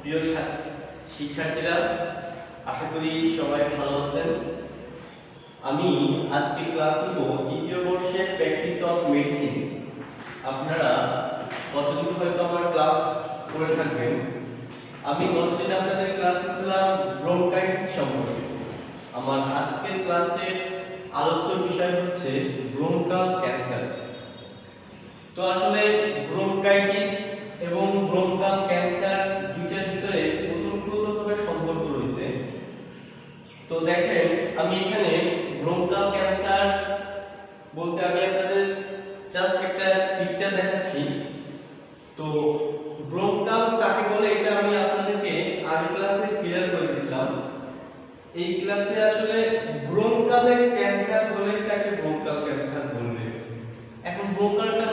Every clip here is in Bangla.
প্রিয় শিক্ষার্থীরা, আশা করি সবাই ভালো আছেন। আমি আজকে ক্লাস নিব দ্বিতীয় বর্ষের প্র্যাকটিস অফ মেডিসিন আপনারা কতদিন হয়তো আমার ক্লাস করে থাকবেন। আমি গতদিন আপনাদের ক্লাস নিয়েছিলাম ব্রোনকাইটিস সম্পর্কে। আমার আজকের ক্লাসের আলোচ্য বিষয় হচ্ছে ব্রোনকাল ক্যান্সার তো আসলে ব্রোনকাইটিস এবং ব্রোনকাল ক্যান্সার দুইটার ভিতরে ওতপ্রোতভাবে সম্পর্ক রয়েছে। তো দেখেন, আমি এখানে ব্রোনকাল ক্যান্সার বলতে আমি আপনাদের জাস্ট একটা পিকচার দেখাচ্ছি। তো ব্রোনকাল কাকে বলে এটা আমি আপনাদেরকে আগের ক্লাসে ক্লিয়ার করে দিয়েছিলাম। এই ক্লাসে আসলে ব্রোনকালের ক্যান্সার হলে তাকে ব্রোনকাল ক্যান্সার বলবে। এখন ব্রোনকালটা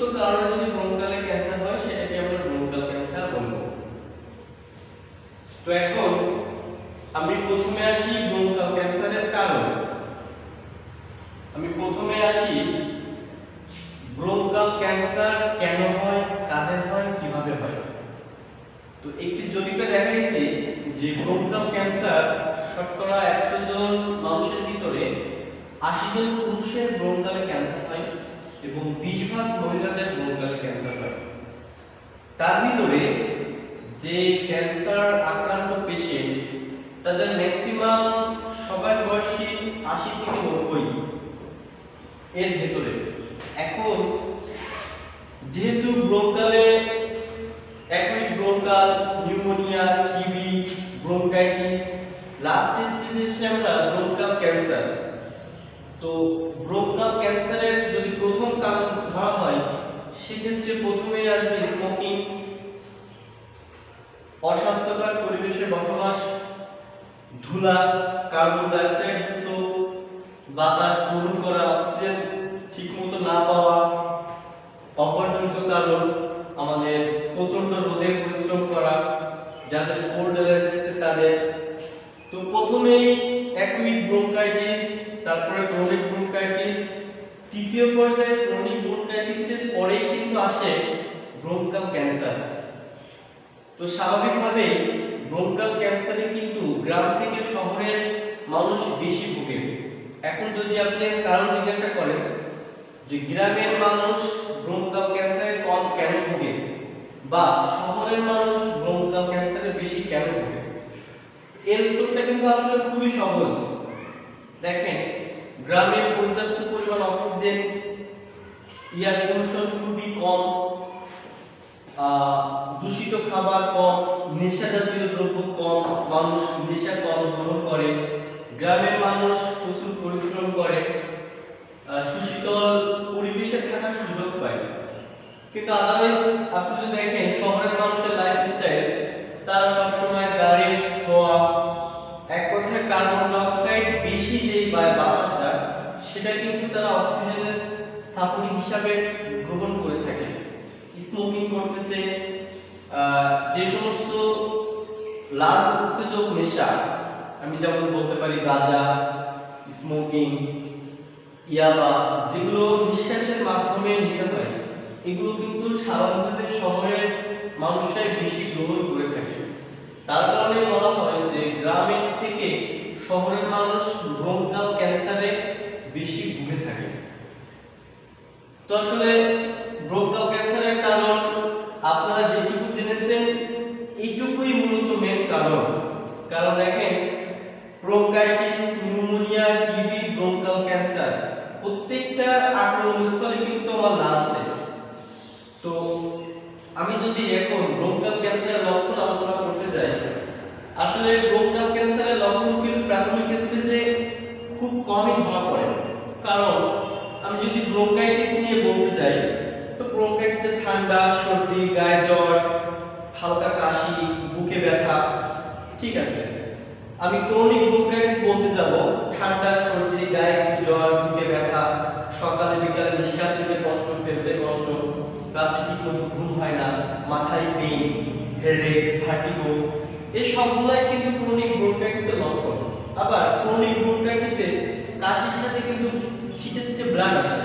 উপযুক্ত কারণে যদি ব্রোনকালে ক্যান্সার হয়, সেটাকে আমরা ব্রোনকাল ক্যান্সার বলব। তো এখন আমি প্রথমে আসি ব্রোনকাল ক্যান্সারের কারণ। আমি প্রথমে আসি ব্রোনকাল ক্যান্সার কেন হয়, কাদের হয়, কীভাবে হয়? তো একটি জরিপে দেখা গেছে যে ব্রোনকাল ক্যান্সার শতকরা একশো জন মানুষের ভিতরে আশি জন পুরুষের ব্রোনকালে ক্যান্সার হয়। এবং বিশ ভাগ মহিলাদের ব্রোনকালে ক্যান্সার হয়। তার ভিতরে যে ক্যান্সার আক্রান্ত পেশেন্ট তাদের ম্যাক্সিমাম সবার বয়সী আশি থেকে নব্বই এর ভেতরে। এখন যেহেতু ব্রোনকালে একই bronchial pneumonia TB bronchitis last স্টেজে এসে আমরা ব্রোনকাল ক্যান্সার তো ব্রোনকাল ক্যান্সারের কারণ ধরা হয়, সেক্ষেত্রে প্রথমেই আসবে স্মোকিং অস্বাস্থ্যকর পরিবেশে বসবাস, ধুলা কার্বন ডাইঅক্সাইড বাতাস গ্রহণ করা অক্সিজেন ঠিকমতো না পাওয়া, অপরজনিত কারণ আমাদের প্রচণ্ড রোদে পরিশ্রম করা, যাদের কোল্ড অ্যালার্জি তাদের। তো প্রথমেই অ্যাকুইট ব্রোনকাইটিস তারপরে ক্রনিক ব্রোনকাইটিস তৃতীয় পর্যায়ে ক্রনিক ব্রোনকাইটিসের পরেই কিন্তু আসে ব্রোনকাল ক্যান্সার তো স্বাভাবিকভাবেই ব্রোনকাল ক্যান্সারে কিন্তু গ্রাম থেকে শহরের মানুষ বেশি ভুগে। এখন যদি আপনি কারণ জিজ্ঞাসা করেন যে গ্রামের মানুষ ব্রোনকাল ক্যান্সারে কম কেন ভোগে বা শহরের মানুষ ব্রোনকাল ক্যান্সারে বেশি কেন ভোগে? এর উত্তরটা কিন্তু আসলে খুবই সহজ। দেখেন, গ্রামে পর্যাপ্ত পরিমাণ অক্সিজেন এয়ার পলিউশন খুবই কম দূষিত খাবার কম নেশা জাতীয় দ্রব্য কম, মানুষ নেশা কম গ্রহণ করে, গ্রামের মানুষ প্রচুর পরিশ্রম করে সুশীতল পরিবেশে থাকার সুযোগ পায়। কিন্তু আদারওয়াইজ আপনি যদি দেখেন, শহরের মানুষের লাইফস্টাইল তারা সবসময় গাড়ি ধোয়া এক কথায় কার্বন ডাইঅক্সাইড বেশি যেই বা- বাতাসটা সেটা কিন্তু তারা অক্সিজেনের সাপোর্ট হিসাবে গ্রহণ করে থাকে। স্মোকিং করতেছে যে সমস্ত লাশ উত্তেজক নেশা, আমি যেমন বলতে পারি গাঁজা স্মোকিং ইয়াবা, যেগুলো নিঃশ্বাসের মাধ্যমে নিতে হয়, এগুলো কিন্তু স্বাভাবিকভাবে শহরের মানুষরাই বেশি গ্রহণ করে থাকে। তার কারণে বলা হয় যে গ্রামের থেকে শহরের মানুষ ব্রোনকাল ক্যান্সারে বেশি ভুগে থাকে তো আসলে ব্রোনকাল ক্যান্সারের কারণ আপনারা যেটুকু জেনেছেন, এইটুকুই মূলত মেন কারণ। কারণ দেখেন bronchitis pneumonia TB bronchial cancer প্রত্যেকটা আক্রমণস্থলে কিন্তু আমার লাগছে তো আমি যদি এখন ব্রোনকাল ক্যান্সারের লক্ষণ আলোচনা করতে যাই, আসলে ব্রোনকাল ক্যান্সারের লক্ষণ কিন্তু প্রাথমিক স্টেজে খুব কমই ধরা পড়ে। কারণ আমি যদি ব্রোনকাইটিস নিয়ে বলতে যাই তো ব্রোনকাইটিসে ঠান্ডা, সর্দি, গায়ে জ্বর, হালকা কাশি, বুকে ব্যথা, ঠিক আছে। আমি ক্রনিক ব্রোনকাইটিস বলতে যাব, ঠান্ডা, সর্দি, গায়ে জ্বর, বুকে ব্যথা, সকালে, বিকালে নিঃশ্বাস নিতে কষ্ট, ফেলতে কষ্ট, রাত্রে ঠিক মতো ঘুম হয় না, মাথায় পেইন হেডেক ভার্টিগো এই সবগুলাই কিন্তু ক্রনিক ব্রোনকাইটিসের লক্ষণ। আবার ক্রনিক ব্রোনকাইটিসে কাশির সাথে কিন্তু ছিটে ছিটে ব্লাড আসে।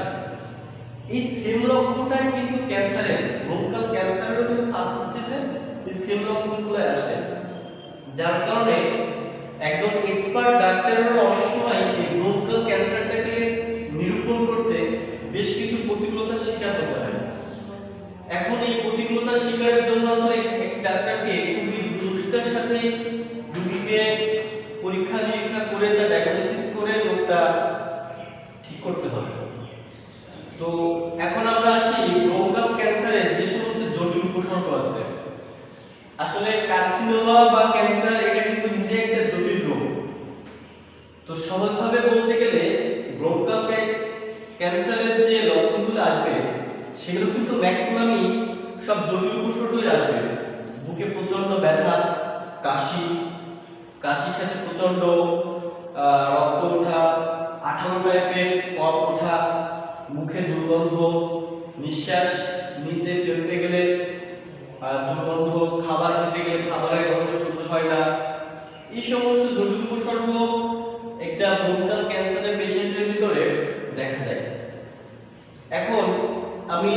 এই সেম লক্ষণটাই কিন্তু ক্যান্সারের ব্রোঙ্কাল ক্যান্সারেরও কিন্তু ফার্স্ট স্টেজে এই সেম লক্ষণগুলো আসে। যার কারণে একজন এক্সপার্ট ডাক্তারেরও অনেক সময় এই ব্রঙ্কাল ক্যান্সারটাকে নিরূপণ করতে বেশ কিছু প্রতিকূলতার শিকার হতে হয় এখন এই প্রতিকূলতার শিকারের জন্য আসলে এক ডাক্তারকে খুবই দুষ্টার সাথে রোগীকে পরীক্ষা নিরীক্ষা করে তা ডায়াগনোসিস করে রোগটা ঠিক করতে হবে তো এখন আমরা আসি ব্রঙ্কাল ক্যান্সারের যে সমস্ত জটিল উপসর্গ আছে আসলে কার্সিনোমা বা ক্যান্সার এটা কিন্তু নিজে একটা জটিল রোগ তো সহজভাবে বলতে গেলে ব্রঙ্কাল ক্যান্সারের যে লক্ষণগুলো আসবে সেগুলো কিন্তু ম্যাক্সিমামই সব জটিল উপসর্গই আসবে বুকে প্রচণ্ড ব্যথা, কাশি, কাশির সাথে প্রচণ্ড রক্ত ওঠা আঠালো টাইপের কফ ওঠা, মুখে দুর্গন্ধ, নিঃশ্বাস নিতে ফেলতে গেলে দুর্গন্ধ, খাবার খেতে গেলে খাবারের গন্ধ সহ্য হয় না। এই সমস্ত জটিল উপসর্গ একটা ব্রঙ্কাল ক্যান্সারের পেশেন্টের ভিতরে দেখা যায়। এখন আমি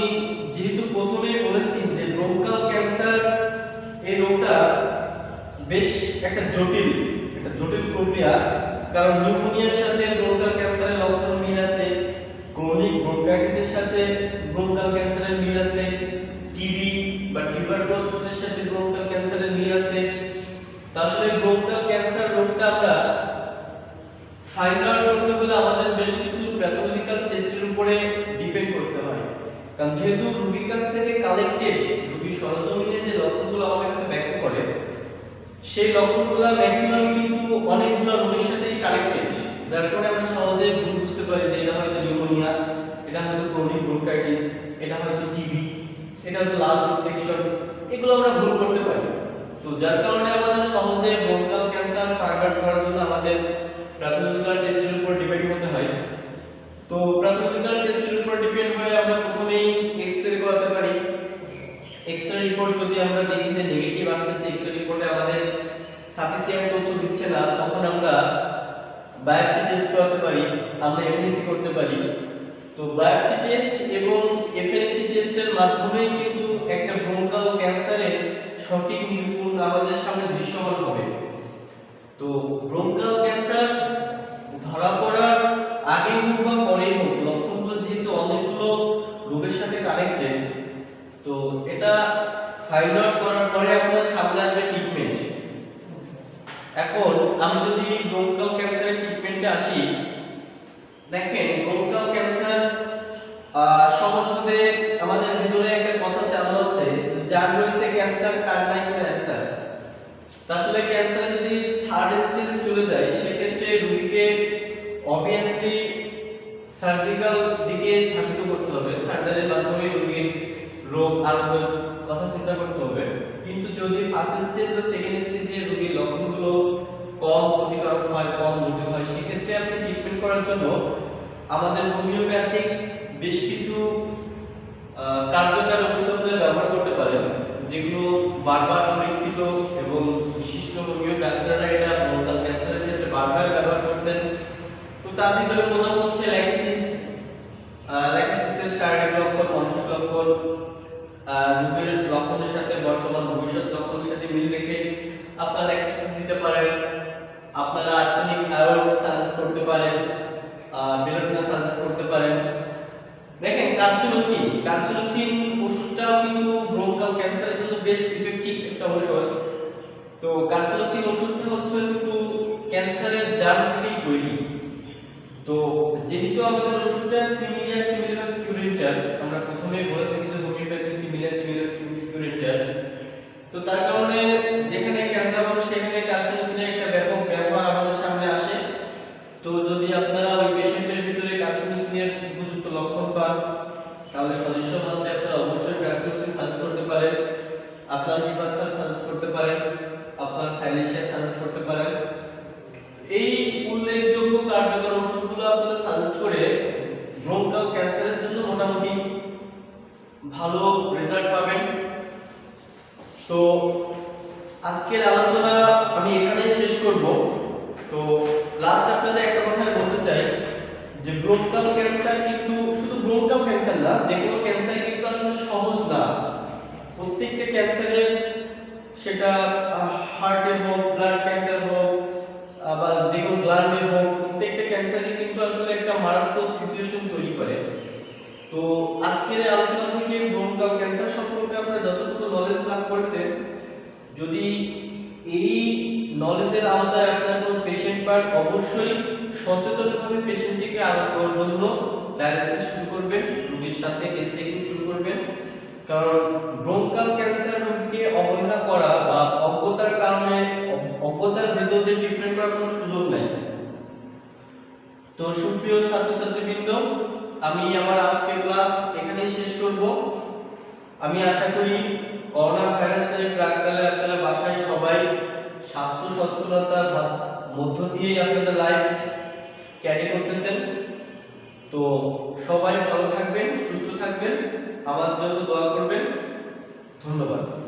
যেহেতু প্রথমেই বলেছি যে ব্রঙ্কাল ক্যান্সার বেশ একটা জটিল একটা জটিল প্রক্রিয়া। কারণ নিউমোনিয়ার সাথে ব্রঙ্কাল ক্যান্সারের লক্ষণ মিল আছে, ক্রনিক ব্রঙ্কাইটিসের সাথে ব্রঙ্কাল ক্যান্সারের মিল আছে টিবি বা টিউবারকুলোসিসের সাথে ব্রঙ্কাল ক্যান্সারের মিল আছে তা আসলে ব্রঙ্কাল ক্যান্সার রোগটা আমরা ফাইন্ড আউট করতে হলে আমাদের বেশ কিছু প্যাথোলজিক্যাল টেস্টের উপরে ডিপেন্ড করতে হয় কারণ যেহেতু রোগীর কাছ থেকে কালেক্টেড রোগীর সরজমিনে যে লক্ষণগুলো আমাদের কাছে ব্যক্ত করে সেই লক্ষণগুলো ম্যাক্সিমাম কিন্তু অনেকগুলো রোগের সাথেই কানেক্টেড যার কারণে আমরা সহজে ভুল বুঝতে পারি যে এটা হয়তো নিউমোনিয়া এটা হয়তো ক্রনিক ব্রঙ্কাইটিস এটা হয়তো টিবি এটা হয়তো লাঞ্চ ইনফেকশন এগুলো আমরা ভুল করতে পারি। তো যার কারণে আমাদের সহজে ব্রঙ্কাল ক্যান্সার আউট করার জন্য আমাদের প্যাথোলজিক্যাল টেস্টের উপর ডিপেন্ড করতে হয়। তো প্যাথোলজিক্যাল টেস্টের উপর ডিপেন্ড হয়ে আমরা প্রথমেই এক্স-রে করাতে পারি এক্স-রে রিপোর্ট যদি আমরা দেখি যে নেগেটিভ আসতেছে এক্স-রে রিপোর্টে আমাদের সাফিসিয়েন্ট তথ্য দিচ্ছে না, তখন আমরা বায়োপসি টেস্ট করতে পারি, আমরা এফএনসি করতে পারি। তো বায়োপসি টেস্ট এবং এফএনসি টেস্টের মাধ্যমেই কিন্তু একটা ব্রঙ্কাল ক্যান্সারের সঠিক নিরূপণ আমাদের সামনে দৃশ্যমান হবে তো ব্রঙ্কাল ক্যান্সার ধরা পড়ার আগে হোক বা পরেই হোক লক্ষণগুলো যেহেতু অনেকগুলো রোগের সাথে কানেক্টেড তো এটা ফাইন্ড আউট করার পরে আপনার সামনে আসবে ট্রিটমেন্ট এখন আমি যদি ব্রঙ্কাল ক্যান্সারের ট্রিটমেন্টে আসি, দেখেন ব্রঙ্কাল ক্যান্সার সহজভাবে আমাদের ভিতরে একটা কথা চালু আছে যার রয়েছে ক্যান্সার কার নাই কোনো অ্যান্সার আসলে ক্যান্সার যদি থার্ড স্টেজে চলে যায়, সেক্ষেত্রে রোগীকে অবভিয়াসলি সার্জিক্যাল দিকে ধাবিত করতে হবে। সার্জারির মাধ্যমে রোগীর রোগ, আরোগ্যের কথা চিন্তা করতে হবে। কিন্তু যদি ফার্স্ট স্টেজ বা সেকেন্ড হয়, কম জটিল হয়, সেক্ষেত্রে আপনি ট্রিটমেন্ট করার জন্য আমাদের হোমিওপ্যাথিক বেশ কিছু কার্যকর ওষুধ ব্যবহার করতে পারেন, যেগুলো বারবার পরীক্ষিত এবং বিশিষ্ট ডাক্তাররা এটা ব্রঙ্কাল ক্যান্সারের ক্ষেত্রে বারবার ব্যবহার করছেন। তো তার ভিতরে প্রথম হচ্ছে ল্যাকিসিস ল্যাকিসিসের শারীরিক লক্ষণ, মানসিক লক্ষণ রোগের লক্ষণের সাথে বর্তমান ভবিষ্যৎ লক্ষণের সাথে মিল রেখে আপনারা ল্যাকিসিস দিতে পারেন। আপনারা আর্সেনিক আয়োড সাজেস্ট করতে পারেন বেলোটিনা সাজেস্ট করতে পারেন। দেখেন কার্সিনোসিন কার্সিনোসিন ওষুধটাও কিন্তু ব্রঙ্কাল ক্যান্সারের জন্য বেশ ইফেক্টিভ একটা ওষুধ তো কার্সিনোসিন ওষুধটা হচ্ছে কিন্তু ক্যান্সারের জার্ম তৈরি। তো যেহেতু আমাদের ওষুধটা সিমিলিয়ার সিমিলার কিউরেটার আমরা প্রথমেই বলে থাকি যে হোমিওপ্যাথি সিমিলিয়ার সিমিলার কিউরেটার তো তার কারণে যেখানে ক্যান্সার হবে সেখানে কার্সিনোসিনের একটা ব্যাপক ব্যবহার আমাদের সামনে আসে তো যদি আপনারা ওই পেশেন্টের ভিতরে কার্সিনোসিনের উপযুক্ত লক্ষণ পান তাহলে সদস্য মধ্যে আপনারা অবশ্যই কার্সিনোসিন সাজেস্ট করতে পারেন আপনারা হিপাসাল সাজেস্ট করতে পারেন আপনারা সাইলেশিয়া সাজেস্ট করতে পারেন এই উল্লেখযোগ্য কার্যকর ওষুধগুলো আপনারা সাজেস্ট করে ব্রঙ্কাল ক্যান্সারের জন্য মোটামুটি ভালো রেজাল্ট পাবেন তো আজকের আলোচনা আমি এখানেই শেষ করব। তো লাস্ট আপনাদের একটা কথা বলতে চাই যে ব্রোঙ্কাল ক্যান্সার কিন্তু শুধু ব্রোঙ্কাল ক্যান্সার না, যে কোনো ক্যান্সার কিন্তু আসলে সহজ না। প্রত্যেকটা ক্যান্সারের সেটা হার্টে হোক ব্লাড ক্যান্সার হোক বা যে কোনো গ্ল্যান্ডে হোক, প্রত্যেকটা ক্যান্সারই কিন্তু আসলে একটা মারাত্মক সিচুয়েশন তৈরি করে। তো আজকের আলোচনা থেকে ব্রোঙ্কাল ক্যান্সার আপনারা যতটুকু নলেজ লাভ করেছেন যদি এই নলেজের আওতায় আপনার কোনো পেশেন্ট পান অবশ্যই সচেতনভাবে পেশেন্টটিকে আনার জন্য ডায়ালিসিস শুরু করবেন, রোগীর সাথে কেস টেকিং শুরু করবেন। কারণ ব্রোঙ্কাল ক্যান্সার রোগীকে অবহেলা করা বা অজ্ঞতার কারণে অজ্ঞতার ভেতর ট্রিটমেন্ট করার কোনো সুযোগ নাই। তো সুপ্রিয় ছাত্রছাত্রীবৃন্দ, আমি আমার আজকের ক্লাস এখানেই শেষ করব। আমি আশা করি করোনা ভাইরাসের প্রাককালে আপনারা বাসায় সবাই স্বাস্থ্য সচেতনতার মধ্য দিয়েই আপনাদের লাইফ ক্যারি করতেছেন। তো সবাই ভালো থাকবেন, সুস্থ থাকবেন। আমার জন্য দোয়া করবেন। ধন্যবাদ।